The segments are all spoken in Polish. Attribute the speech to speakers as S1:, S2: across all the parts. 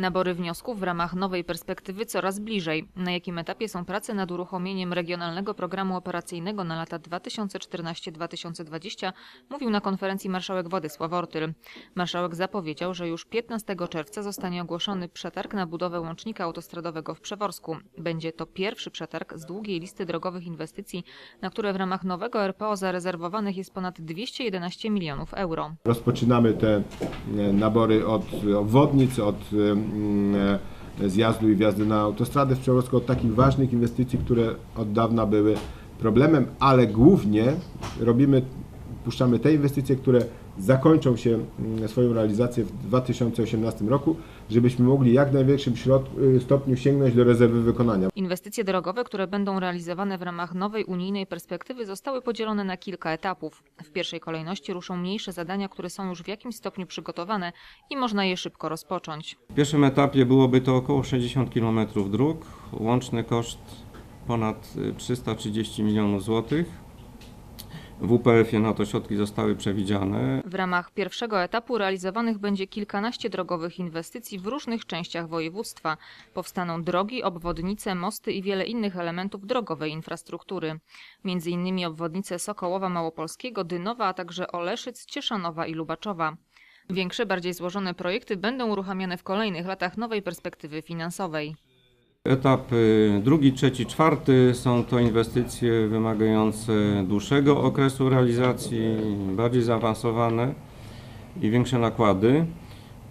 S1: Nabory wniosków w ramach nowej perspektywy coraz bliżej. Na jakim etapie są prace nad uruchomieniem regionalnego programu operacyjnego na lata 2014-2020, mówił na konferencji marszałek Władysław Ortyl. Marszałek zapowiedział, że już 15 czerwca zostanie ogłoszony przetarg na budowę łącznika autostradowego w Przeworsku. Będzie to pierwszy przetarg z długiej listy drogowych inwestycji, na które w ramach nowego RPO zarezerwowanych jest ponad 211 milionów euro.
S2: Rozpoczynamy te e, nabory od obwodnic, od e, zjazdu i wjazdu na autostradę w Przeworsku, od takich ważnych inwestycji, które od dawna były problemem, ale głównie robimy, puszczamy te inwestycje, które zakończą się mm, swoją realizację w 2018 roku, żebyśmy mogli jak największym y, stopniu sięgnąć do rezerwy wykonania.
S1: Inwestycje drogowe, które będą realizowane w ramach nowej unijnej perspektywy, zostały podzielone na kilka etapów. W pierwszej kolejności ruszą mniejsze zadania, które są już w jakimś stopniu przygotowane i można je szybko rozpocząć.
S3: W pierwszym etapie byłoby to około 60 km dróg, łączny koszt ponad y, 330 milionów złotych. W UPF-ie na to środki zostały przewidziane.
S1: W ramach pierwszego etapu realizowanych będzie kilkanaście drogowych inwestycji w różnych częściach województwa. Powstaną drogi, obwodnice, mosty i wiele innych elementów drogowej infrastruktury. Między innymi obwodnice Sokołowa Małopolskiego, Dynowa, a także Oleszyc, Cieszanowa i Lubaczowa. Większe, bardziej złożone projekty będą uruchamiane w kolejnych latach nowej perspektywy finansowej.
S3: Etap y, drugi, trzeci, czwarty są to inwestycje wymagające dłuższego okresu realizacji, bardziej zaawansowane i większe nakłady.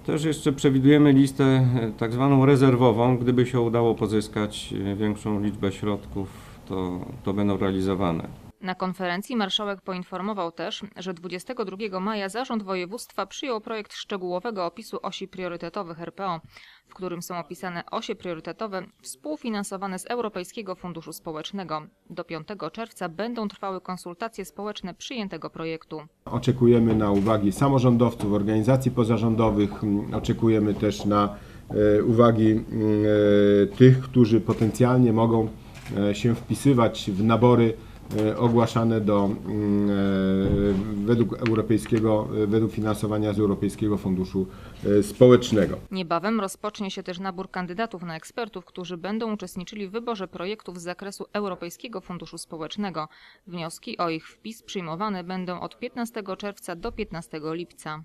S3: Też jeszcze przewidujemy listę y, tak zwaną rezerwową. Gdyby się udało pozyskać y, większą liczbę środków, to, to będą realizowane.
S1: Na konferencji marszałek poinformował też, że 22 maja Zarząd Województwa przyjął projekt szczegółowego opisu osi priorytetowych RPO, w którym są opisane osie priorytetowe współfinansowane z Europejskiego Funduszu Społecznego. Do 5 czerwca będą trwały konsultacje społeczne przyjętego projektu.
S2: Oczekujemy na uwagi samorządowców, organizacji pozarządowych, oczekujemy też na e, uwagi e, tych, którzy potencjalnie mogą e, się wpisywać w nabory ogłaszane do, mm, e, według europejskiego, e, według finansowania z Europejskiego Funduszu e, Społecznego.
S1: Niebawem rozpocznie się też nabór kandydatów na ekspertów, którzy będą uczestniczyli w wyborze projektów z zakresu Europejskiego Funduszu Społecznego. Wnioski o ich wpis przyjmowane będą od 15 czerwca do 15 lipca.